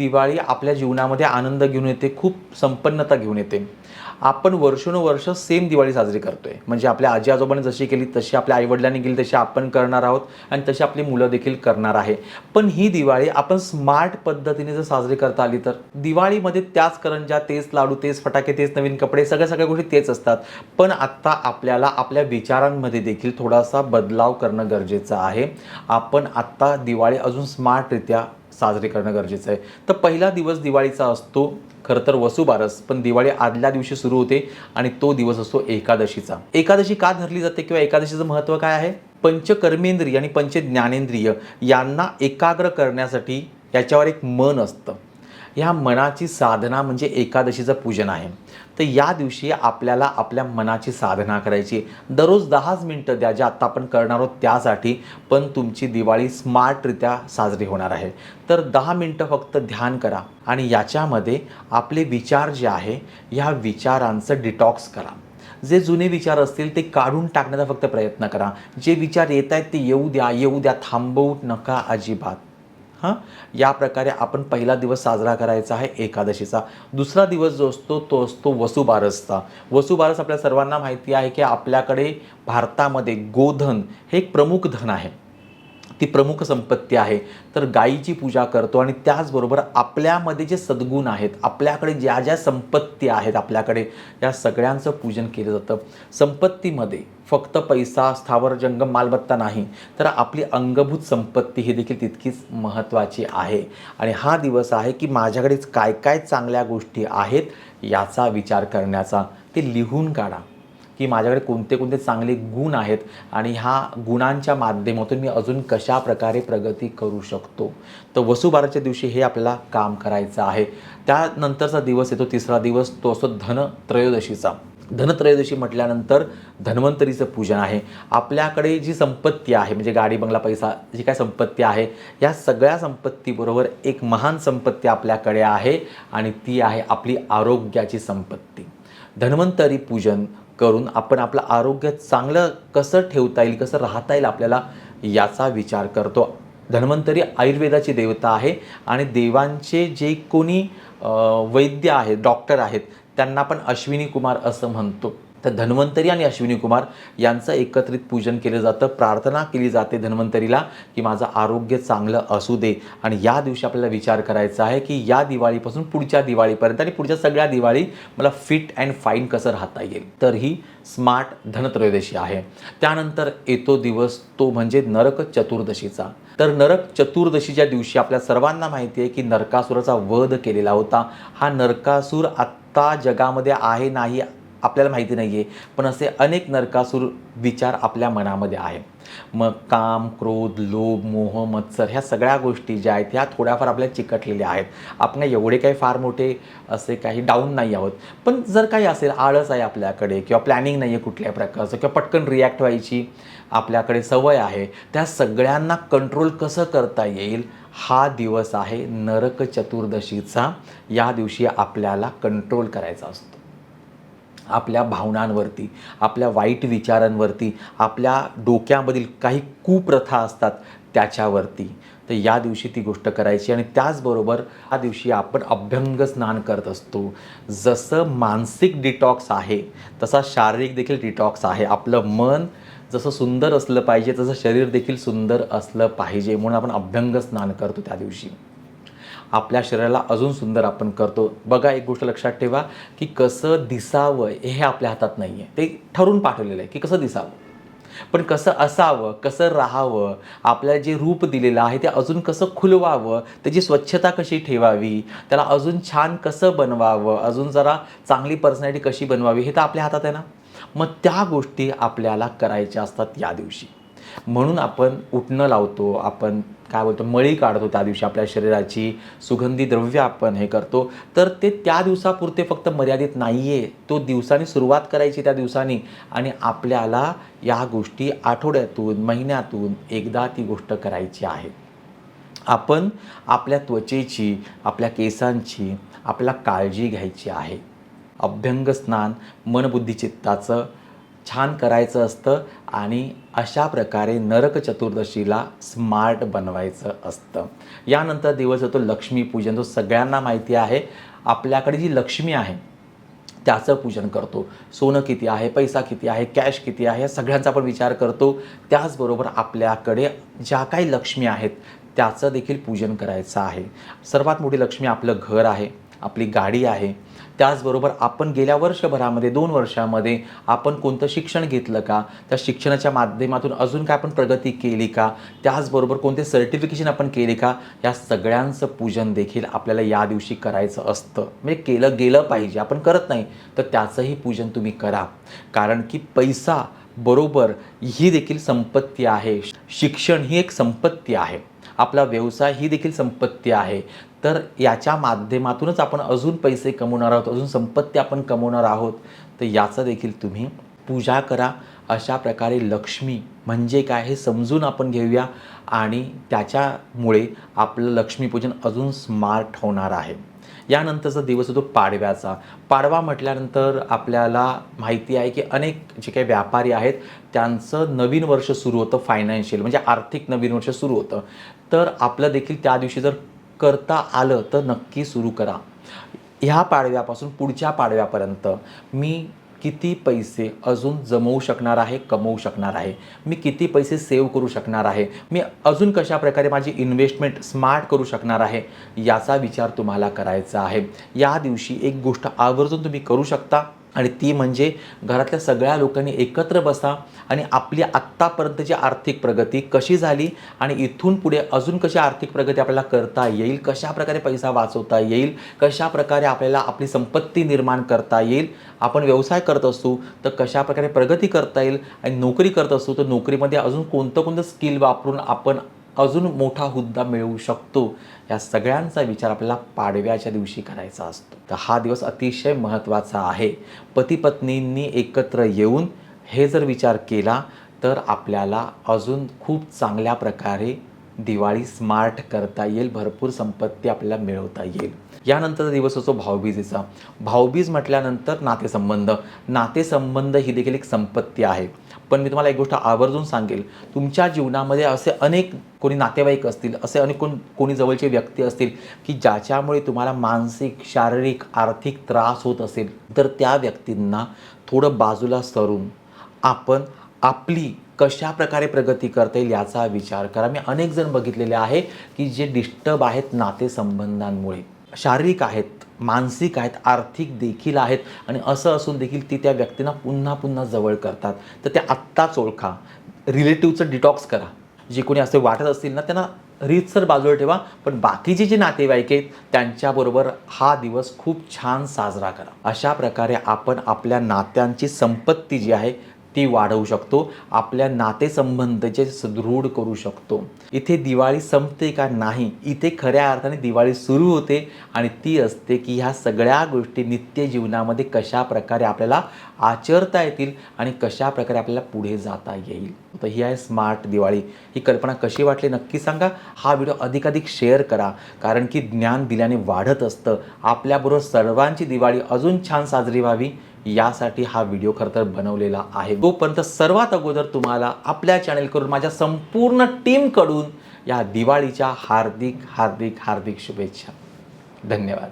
दिवाळी आपल्या जीवनामध्ये आनंद घेऊन येते खूप संपन्नता घेऊन येते. आपण वर्षानुवर्ष सेम दिवाळी साजरी करतोय. म्हणजे आपल्या आजी आजोबांनी जशी केली तशी आपल्या आईवडिलांनी केली तशी आपण करणार आहोत आणि तशी आपली मुलं देखील करणार आहे. पण ही दिवाळी आपण स्मार्ट पद्धतीने जर साजरी करता आली तर? दिवाळीमध्ये त्याच करंजा तेच लाडू तेच फटाके तेच नवीन कपडे सगळ्या सगळ्या गोष्टी तेच असतात. पण आत्ता आपल्याला आपल्या विचारांमध्ये देखील थोडासा बदलाव करणं गरजेचं आहे. आपण आत्ता दिवाळी अजून स्मार्टरित्या साजरे करणं गरजेचं आहे. तर पहिला दिवस दिवाळीचा असतो खरं तर वसुबारस पण दिवाळी आदल्या दिवशी सुरू होते आणि तो दिवस असतो एकादशीचा. एकादशी का धरली जाते किंवा एकादशीचं महत्त्व काय आहे? पंचकर्मेंद्रिय आणि पंचज्ञानेंद्रिय यांना एकाग्र करण्यासाठी याच्यावर एक मन असतं. ह्या मनाची साधना म्हणजे एकादशीचं पूजन आहे. तर या दिवशी आपल्याला आपल्या मनाची साधना करायची दररोज दहाच मिनटं द्या जे आत्ता आपण करणार आहोत त्यासाठी पण तुमची दिवाळी स्मार्टरित्या साजरी होणार आहे. तर दहा मिनटं फक्त ध्यान करा आणि याच्यामध्ये आपले विचार जे आहे ह्या विचारांचं डिटॉक्स करा. जे जुने विचार असतील ते काढून टाकण्याचा फक्त प्रयत्न करा. जे विचार येत आहेत ते येऊ द्या येऊ द्या थांबवू नका अजिबात. हां? या प्रकारे आपण पहिला दिवस साजरा करायचा आहे एकादशीचा. दुसरा दिवस जो असतो तो असतो वसुबारसचा. वसुबारस आपल्या सर्वांना माहिती आहे की आपल्याकडे भारतामध्ये गोधन हे एक प्रमुख धन आहे. ती प्रमुख संपत्ती आहे. तर गायीची पूजा करतो आणि त्याचबरोबर आपल्यामध्ये जे सद्गुण आहेत आपल्याकडे ज्या ज्या संपत्ती आहेत आपल्याकडे या सगळ्यांचं पूजन केलं जातं. संपत्तीमध्ये फक्त पैसा स्थावर जंगम मालमत्ता नाही तर आपली अंगभूत संपत्ती ही देखील तितकीच महत्त्वाची आहे. आणि हा दिवस आहे की माझ्याकडेच काय काय चांगल्या गोष्टी आहेत याचा विचार करण्याचा. ते लिहून काढा. की माझ्याकडे कोणते कोणते चांगले गुण आहेत आणि ह्या गुणांच्या माध्यमातून मी अजून कशा प्रकारे प्रगती करू शकतो? तर वसुबाराच्या दिवशी हे आपल्याला काम करायचं आहे. त्यानंतरचा दिवस येतो तिसरा दिवस तो असतो धनत्रयोदशीचा धनत्रयोदशी म्हटल्यानंतर धन्वंतरीचं पूजन आहे. आपल्याकडे जी संपत्ती आहे म्हणजे गाडी बंगला पैसा जी काय संपत्ती आहे या सगळ्या संपत्तीबरोबर एक महान संपत्ती आपल्याकडे आहे आणि ती आहे आपली आरोग्याची संपत्ती. धन्वंतरी पूजन करून आपण आपलं आरोग्य चांगलं कसं ठेवता येईल कसं राहता येईल आपल्याला याचा विचार करतो. धन्वंतरी आयुर्वेदाची देवता आहे आणि देवांचे जे कोणी वैद्य आहेत डॉक्टर आहेत त्यांना आपण अश्विनी कुमार असं म्हणतो. तर धन्वंतरी आणि अश्विनी कुमार यांचं एकत्रित पूजन केलं जातं. प्रार्थना केली जाते धन्वंतरीला की माझं आरोग्य चांगलं असू दे. आणि या दिवशी आपल्याला विचार करायचा आहे की या दिवाळीपासून पुढच्या दिवाळीपर्यंत आणि पुढच्या सगळ्या दिवाळी मला फिट अँड फाईन कसं राहता येईल? तर ही स्मार्ट धनत्रयोदशी आहे. त्यानंतर येतो दिवस तो म्हणजे नरक चतुर्दशीचा. तर नरक चतुर्दशीच्या दिवशी आपल्या सर्वांना माहिती आहे की नरकासुराचा वध केलेला होता. हा नरकासूर आत्ता जगामध्ये आहे नाही आपल्याला माहिती नाही आहे पण असे अनेक नरकासूर विचार आपल्या मनामध्ये आहे मग काम क्रोध लोभ मोह मत्सर ह्या सगळ्या गोष्टी ज्या आहेत ह्या थोड्याफार आपल्याला चिकटलेल्या आहेत. आपण एवढे काही फार मोठे असे काही डाऊन नाही आहोत. पण जर काही असेल आळस आहे आपल्याकडे किंवा प्लॅनिंग नाही आहे कुठल्या प्रकारचं किंवा पटकन रिॲक्ट व्हायची आपल्याकडे सवय आहे त्या सगळ्यांना कंट्रोल कसं करता येईल हा दिवस आहे नरक चतुर्दशीचा या दिवशी आपल्याला कंट्रोल करायचा असतो. आपल्या भावनांवरती आपल्या वाईट विचारांवरती आपल्या डोक्यामधील काही कुप्रथा असतात त्याच्यावरती. तर या दिवशी ती गोष्ट करायची आणि त्याचबरोबर या दिवशी आपण अभ्यंग स्नान करत असतो. जसं मानसिक डिटॉक्स आहे तसा शारीरिक देखील डिटॉक्स आहे. आपलं मन जसं सुंदर असलं पाहिजे तसं शरीर देखील सुंदर असलं पाहिजे म्हणून आपण अभ्यंग स्नान करतो त्या दिवशी. आपल्या शरीराला अजून सुंदर आपण करतो. बघा एक गोष्ट लक्षात ठेवा की कसं दिसावं हे आपल्या हातात नाही आहे ते ठरून पाठवलेलं आहे की कसं दिसावं. पण कसं असावं कसं राहावं आपल्याला जे रूप दिलेलं आहे ते अजून कसं खुलवावं त्याची स्वच्छता कशी ठेवावी त्याला अजून छान कसं बनवावं अजून जरा चांगली पर्सनॅलिटी कशी बनवावी हे तर आपल्या हातात आहे ना? मग त्या गोष्टी आपल्याला करायच्या असतात या दिवशी. म्हणून आपण उठणं लावतो आपण काय बोलतो मळी काढतो त्या दिवशी आपल्या शरीराची सुगंधी द्रव्य आपण हे करतो. तर ते त्या दिवसापुरते फक्त मर्यादित नाही आहे तो दिवसानी सुरुवात करायची त्या दिवसानी आणि आपल्याला या गोष्टी आठवड्यातून महिन्यातून एकदा ती गोष्ट करायची आहे. आपण आपल्या त्वचेची आपल्या केसांची आपल्याला काळजी घ्यायची आहे. अभ्यंग स्नान मनबुद्धी चित्ताचं छान करायचं असतं आणि अशा प्रकारे नरक चतुर्दशीला स्मार्ट बनवायचं असतं. यानंतर दिवस येतो लक्ष्मीपूजन जो सगळ्यांना माहिती आहे. आपल्याकडे जी लक्ष्मी आहे त्याचं पूजन करतो. सोनं किती आहे पैसा किती आहे कॅश किती आहे या सगळ्यांचा आपण विचार करतो. त्याचबरोबर आपल्याकडे ज्या काही लक्ष्मी आहेत त्याचं देखील पूजन करायचं आहे. सर्वात मोठी लक्ष्मी आपलं घर आहे. आपली गाडी आहे. त्याचबरोबर आपण गेल्या वर्षभरामध्ये दोन वर्षामध्ये आपण कोणतं शिक्षण घेतलं का? त्या शिक्षणाच्या माध्यमातून अजून काय आपण प्रगती केली का? त्याचबरोबर कोणते सर्टिफिकेशन आपण केले का? या सगळ्यांचं पूजन देखील आपल्याला या दिवशी करायचं असतं. म्हणजे केलं गेलं पाहिजे. आपण करत नाही तर त्याचंही पूजन तुम्ही करा. कारण की पैसा बरोबर ही देखील संपत्ती आहे. शिक्षण ही एक संपत्ती आहे. आपला व्यवसाय ही देखील संपत्ती आहे. तर याच्या माध्यमातूनच आपण अजून पैसे कमवणार आहोत अजून संपत्ती आपण कमवणार आहोत. तर याचं देखील तुम्ही पूजा करा. अशा प्रकारे लक्ष्मी म्हणजे काय हे समजून आपण घेऊया आणि त्याच्यामुळे आपलं लक्ष्मीपूजन अजून स्मार्ट होणार आहे. यानंतरचा दिवस होतो पाडव्याचा. पाडवा म्हटल्यानंतर आपल्याला माहिती आहे की अनेक जे काही व्यापारी आहेत त्यांचं नवीन वर्ष सुरू होतं फायनान्शियल म्हणजे आर्थिक नवीन वर्ष सुरू होतं. तर आपलं देखील त्या दिवशी जर करता आलं तर नक्की सुरू करा. ह्या पाडव्यापासून पुढच्या पाडव्यापर्यंत मी किती पैसे अजून जमवू शकणार आहे कमवू शकणार आहे? मी किती पैसे सेव्ह करू शकणार आहे? मी अजून कशा प्रकारे माझी इन्व्हेस्टमेंट स्मार्ट करू शकणार आहे? याचा विचार तुम्हाला करायचा आहे. या दिवशी एक गोष्ट आवर्जून तुम्ही करू शकता. आणि ती म्हणजे घरातल्या सगळ्या लोकांनी एकत्र बसा आणि आपली आत्तापर्यंतची आर्थिक प्रगती कशी झाली आणि इथून पुढे अजून कशी आर्थिक प्रगती आपल्याला करता येईल कशा प्रकारे पैसा वाचवता येईल कशा प्रकारे आपल्याला आपली संपत्ती निर्माण करता येईल आपण व्यवसाय करत असू तर कशा प्रकारे प्रगती करता येईल आणि नोकरी करत असू तर नोकरीमध्ये अजून कोणतं कोणतं स्किल वापरून आपण अजून मोठा हुद्दा मिळवू शकतो. या सगळ्यांचा विचार आपल्याला पाडव्याच्या दिवशी करायचा असतो. तर हा दिवस अतिशय महत्त्वाचा आहे. पतीपत्नींनी एकत्र येऊन हे जर विचार केला तर आपल्याला अजून खूप चांगल्या प्रकारे दिवाळी स्मार्ट करता येईल भरपूर संपत्ती आपल्याला मिळवता येईल. यानंतरचा दिवस असतो भाऊबीजेचा. भाऊबीज म्हटल्यानंतर नातेसंबंध. नातेसंबंध ही देखील एक संपत्ती आहे. पण मी तुम्हाला एक गोष्ट आवर्जून सांगेल. तुमच्या जीवनामध्ये असे अनेक कोणी नातेवाईक असतील असे अनेक कोण कोणी जवळचे व्यक्ती असतील की ज्याच्यामुळे तुम्हाला मानसिक शारीरिक आर्थिक त्रास होत असेल तर त्या व्यक्तींना थोडं बाजूला सरून आपण आपली कशा प्रकारे प्रगती करता येईल याचा विचार करा. मी अनेक जण बघितलेले आहे की जे डिस्टर्ब आहेत नातेसंबंधांमुळे. शारीरिक आहेत मानसिक आहेत आर्थिक देखील आहेत आणि असं असून देखील ती त्या व्यक्तींना पुन्हा पुन्हा जवळ करतात. तर ते आत्ताच ओळखा. रिलेटिव्हचं डिटॉक्स करा. जे कोणी असे वाटत असतील ना त्यांना रीतसर बाजूला ठेवा. पण बाकीचे जे नातेवाईक आहेत त्यांच्याबरोबर हा दिवस खूप छान साजरा करा. अशा प्रकारे आपण आपल्या नात्यांची संपत्ती जी आहे ती वाढवू शकतो आपल्या नातेसंबंधचे सुदृढ करू शकतो. इथे दिवाळी संपते का नाही? इथे खऱ्या अर्थाने दिवाळी सुरू होते आणि ती असते की ह्या सगळ्या गोष्टी नित्य जीवनामध्ये कशा प्रकारे आपल्याला आचरता येतील आणि कशा प्रकारे आपल्याला पुढे जाता येईल. तर ही आहे स्मार्ट दिवाळी. ही कल्पना कशी वाटली नक्की सांगा. हा व्हिडिओ अधिकाधिक शेअर करा कारण की ज्ञान दिल्याने वाढत असतं. आपल्याबरोबर सर्वांची दिवाळी अजून छान साजरी व्हावी. यासाठी हा व्हिडिओ खरं तर बनवलेला आहे. तोपर्यंत सर्वात अगोदर तुम्हाला आपल्या चॅनेलकडून माझ्या संपूर्ण टीमकडून या दिवाळीच्या हार्दिक हार्दिक हार्दिक शुभेच्छा. धन्यवाद.